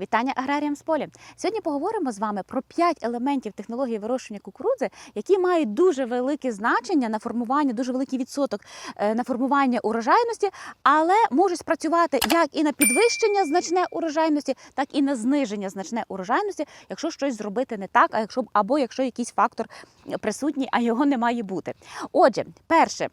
Вітання аграріям з поля. Сьогодні поговоримо з вами про 5 елементів технології вирощування кукурудзи, які мають дуже велике значення на формування, дуже великий відсоток е, на формування урожайності, але можуть спрацювати як і на підвищення значне урожайності, так і на зниження значне урожайності, якщо щось зробити не так, а якщо або якщо якийсь фактор присутній, а його не має бути. Отже, перше.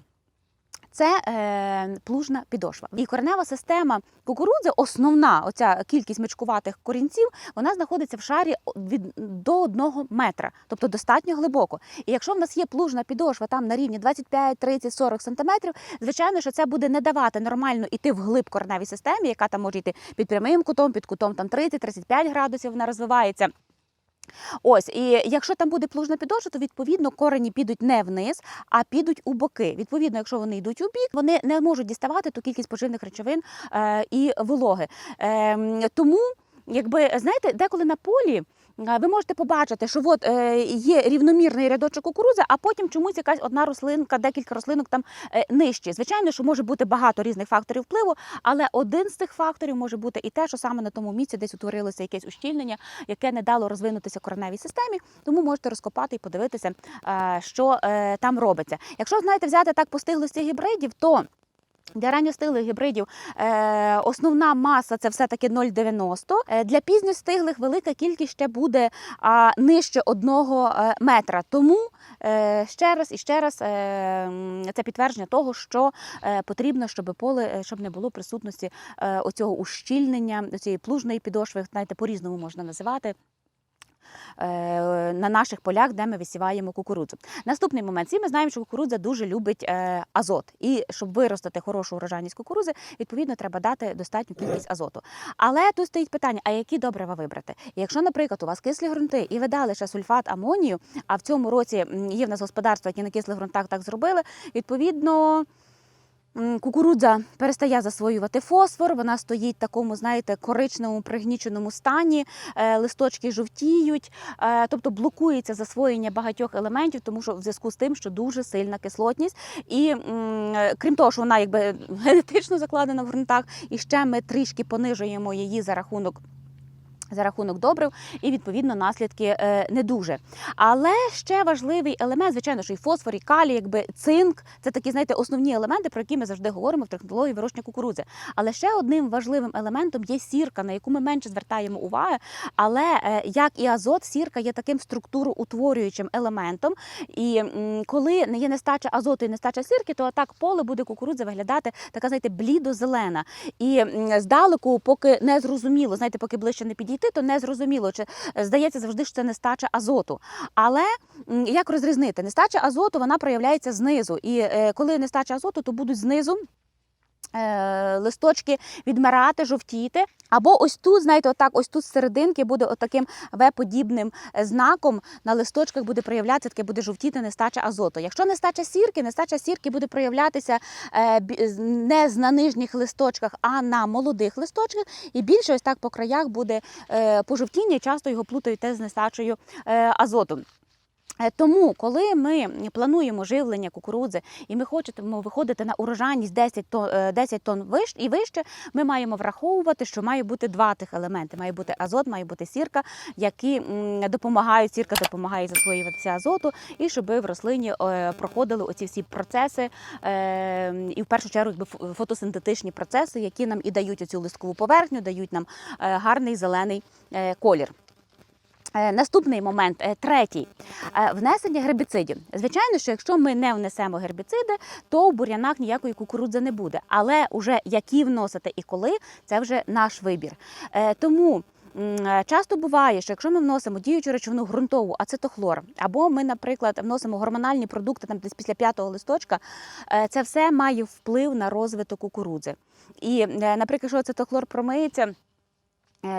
Це е, плужна підошва. І коренева система кукурудзи, основна оця кількість мичкуватих корінців, вона знаходиться в шарі від до одного метра, тобто достатньо глибоко. І якщо в нас є плужна підошва там на рівні 25, 30, 40 сантиметрів, звичайно, що це буде не давати нормально йти в глиб кореневій системі, яка там може йти під прямим кутом, під кутом там 30-35 градусів, вона розвивається. Ось, і якщо там буде плужна підошва, то відповідно корені підуть не вниз, а підуть у боки. Відповідно, якщо вони йдуть у бік, вони не можуть діставати ту кількість поживних речовин е, і вологи. Е, тому, якби знаєте, деколи на полі. Ви можете побачити, що от е, є рівномірний рядочок кукурузи, а потім чомусь якась одна рослинка, декілька рослинок там е, нижчі. Звичайно, що може бути багато різних факторів впливу, але один з цих факторів може бути і те, що саме на тому місці десь утворилося якесь ущільнення, яке не дало розвинутися кореневій системі. Тому можете розкопати і подивитися, що е, там робиться. Якщо знаєте, взяти так по стиглості гібридів, то для ранньостиглих гібридів е, основна маса це все-таки 0,90. Е, для пізньостиглих велика кількість ще буде а, нижче одного е, метра. Тому е, ще раз і ще раз е, це підтвердження того, що е, потрібно, щоб поле е, щоб не було присутності е, оцього ущільнення, цієї плужної підошви, знаєте, по-різному можна називати. Е, На наших полях, де ми висіваємо кукурудзу. Наступний момент. Всі ми знаємо, що кукурудза дуже любить е, азот. І щоб виростити хорошу урожайність кукурудзи, відповідно, треба дати достатню кількість азоту. Але тут стоїть питання: а які добрива вибрати? Якщо, наприклад, у вас кислі ґрунти і ви дали ще сульфат амонію, а в цьому році є в нас господарства, які на кислих ґрунтах так зробили, відповідно. Кукурудза перестає засвоювати фосфор, вона стоїть в такому, знаєте, коричневому пригніченому стані, е, листочки жовтіють, е, тобто блокується засвоєння багатьох елементів, тому що в зв'язку з тим, що дуже сильна кислотність. І е, крім того, що вона якби генетично закладена в ґрунтах, і ще ми трішки понижуємо її за рахунок. За рахунок добрив і відповідно наслідки е, не дуже. Але ще важливий елемент, звичайно, що і фосфор, і калій, якби цинк це такі, знаєте, основні елементи, про які ми завжди говоримо в технології вирощення кукурудзи. Але ще одним важливим елементом є сірка, на яку ми менше звертаємо уваги. Але е, як і азот, сірка є таким структуроутворюючим елементом. І коли не є нестача азоту і нестача сірки, то так поле буде кукурудза виглядати така, знаєте, блідо-зелена. І здалеку, поки не зрозуміло, знаєте, поки ближче не підійти, то не зрозуміло, чи е, здається завжди, що це нестача азоту. Але як розрізнити? Нестача азоту вона проявляється знизу. І е, коли нестача азоту, то будуть знизу. Е, Листочки відмирати, жовтіти, або ось тут, знаєте, отак, ось тут з серединки буде отаким В-подібним е, знаком на листочках буде проявлятися, таке буде жовтіти нестача азоту. Якщо нестача сірки, нестача сірки буде проявлятися е, не на нижніх листочках, а на молодих листочках. І більше ось так по краях буде пожовтіння, часто його плутають з нестачею азоту. Е, Тому, коли ми плануємо живлення кукурудзи і ми хочемо виходити на урожайність 10 тонн, 10 тонн і вище, ми маємо враховувати, що має бути два тих елементи. Має бути азот, має бути сірка, які допомагають, сірка допомагає засвоюватися азоту, і щоб в рослині е, проходили оці всі процеси, е, і в першу чергу фотосинтетичні процеси, які нам і дають оцю листкову поверхню, дають нам гарний зелений колір. Е, Наступний момент, е, третій Е, внесення гербіцидів. Звичайно, що якщо ми не внесемо гербіциди, то в бур'янах ніякої кукурудзи не буде. Але уже які вносити і коли, це вже наш вибір. Тому. Часто буває, що якщо ми вносимо діючу речовину ґрунтову ацетохлор, або ми, наприклад, вносимо гормональні продукти там десь після п'ятого листочка, це все має вплив на розвиток кукурудзи. І, наприклад, якщо ацетохлор промиється,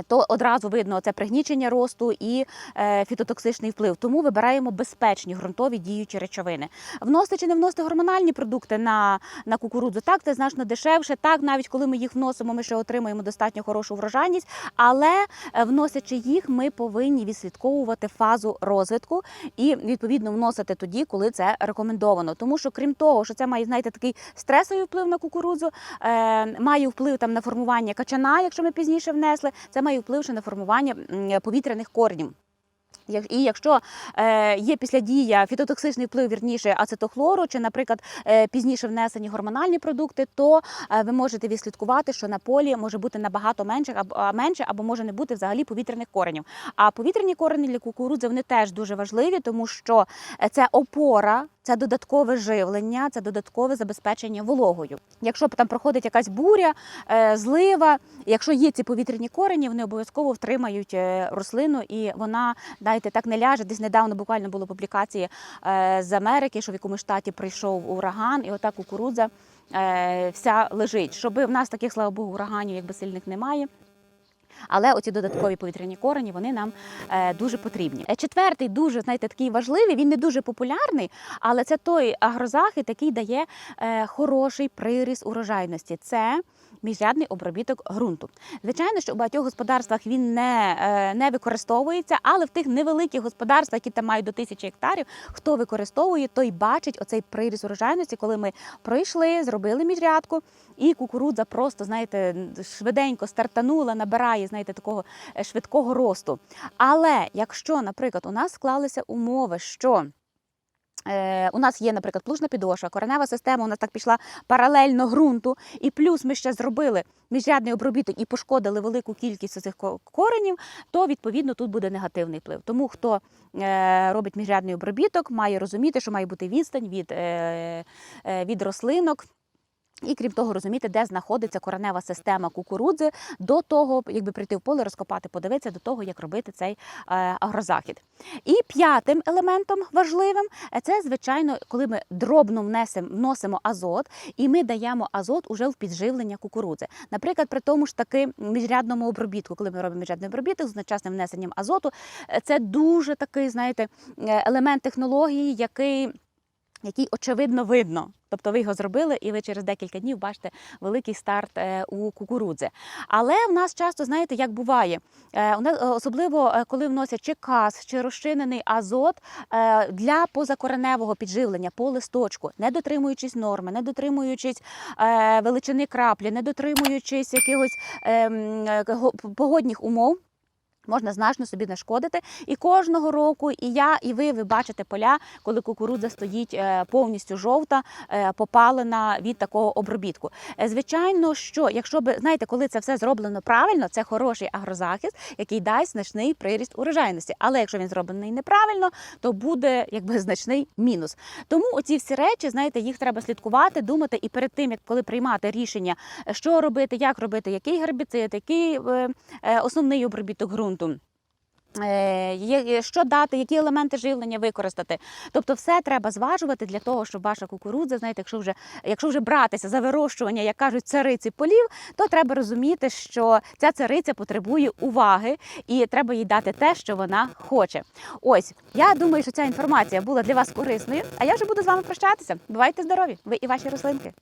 то одразу видно це пригнічення росту і е, фітотоксичний вплив. Тому вибираємо безпечні ґрунтові діючі речовини. Вносити чи не вносити гормональні продукти на, на кукурудзу, так це значно дешевше. Так, навіть коли ми їх вносимо, ми ще отримаємо достатньо хорошу врожайність. Але е, вносячи їх, ми повинні відслідковувати фазу розвитку і відповідно вносити тоді, коли це рекомендовано. Тому що крім того, що це має знаєте, такий стресовий вплив на кукурудзу, е, має вплив там на формування качана, якщо ми пізніше внесли. Це має вплив ще на формування повітряних коренів. Як- І якщо е, є післядія фітотоксичний вплив вірніше ацетохлору, чи, наприклад, е, пізніше внесені гормональні продукти, то е, ви можете відслідкувати, що на полі може бути набагато менше менше, або може не бути взагалі повітряних коренів. А повітряні корені для кукурудзи вони теж дуже важливі, тому що це опора. Це додаткове живлення, це додаткове забезпечення вологою. Якщо там проходить якась буря, е, злива, якщо є ці повітряні корені, вони обов'язково втримають е, рослину, і вона, знаєте, так не ляже. Десь недавно буквально були публікації е, з Америки, що в якомусь штаті прийшов ураган, і ота кукурудза вся лежить. Щоби в нас таких, слава Богу, ураганів якби сильних немає. Але оці додаткові повітряні корені вони нам е, дуже потрібні. Е, Четвертий дуже знаєте, такий важливий. Він не дуже популярний, але це той агрозахід, який дає е, хороший приріс урожайності. Це міжрядний обробіток ґрунту. Звичайно, що у багатьох господарствах він не, е, не використовується, але в тих невеликих господарствах, які там мають до тисячі гектарів, хто використовує, той бачить оцей приріст урожайності, коли ми пройшли, зробили міжрядку, і кукурудза просто, знаєте, швиденько стартанула, набирає, знаєте, такого е, швидкого росту. Але якщо, наприклад, у нас склалися умови, що у нас є, наприклад, плужна підошва, коренева система у нас так пішла паралельно ґрунту, і плюс ми ще зробили міжрядний обробіток і пошкодили велику кількість цих коренів, то відповідно тут буде негативний вплив. Тому хто е, робить міжрядний обробіток, має розуміти, що має бути відстань від, е, е, від рослинок. І крім того, розуміти, де знаходиться коренева система кукурудзи до того, якби прийти в поле, розкопати, подивитися до того, як робити цей е, агрозахід. І п'ятим елементом важливим е, це, звичайно, коли ми дробно внесемо, вносимо азот, і ми даємо азот уже в підживлення кукурудзи. Наприклад, при тому ж таки міжрядному обробітку, коли ми робимо міжрядний обробіток з одночасним внесенням азоту, е, це дуже такий, знаєте, елемент технології, який який очевидно видно. Тобто ви його зробили, і ви через декілька днів бачите великий старт е, у кукурудзи. Але в нас часто, знаєте, як буває, е, е, особливо коли вносять чи каз, чи розчинений азот для позакореневого підживлення по листочку, не дотримуючись норми, не дотримуючись величини краплі, не дотримуючись якихось е, м, е, го- погодних умов. Можна значно собі нашкодити. І кожного року, і я, і ви, ви бачите поля, коли кукурудза стоїть е, повністю жовта, е, попалена від такого обробітку. Е, Звичайно, що якщо би знаєте, коли це все зроблено правильно, це хороший агрозахист, який дасть значний приріст урожайності. Але якщо він зроблений неправильно, то буде якби значний мінус. Тому оці всі речі, знаєте, їх треба слідкувати, думати і перед тим, як коли приймати рішення, що робити, як робити, який гербіцид, який основний обробіток ґрунту. Е, Що дати, які елементи живлення використати. Тобто, все треба зважувати для того, щоб ваша кукурудза, знаєте, якщо вже якщо вже братися за вирощування, як кажуть, цариці полів, то треба розуміти, що ця цариця потребує уваги, і треба їй дати те, що вона хоче. Ось я думаю, що ця інформація була для вас корисною. А я вже буду з вами прощатися. Бувайте здорові! Ви і ваші рослинки.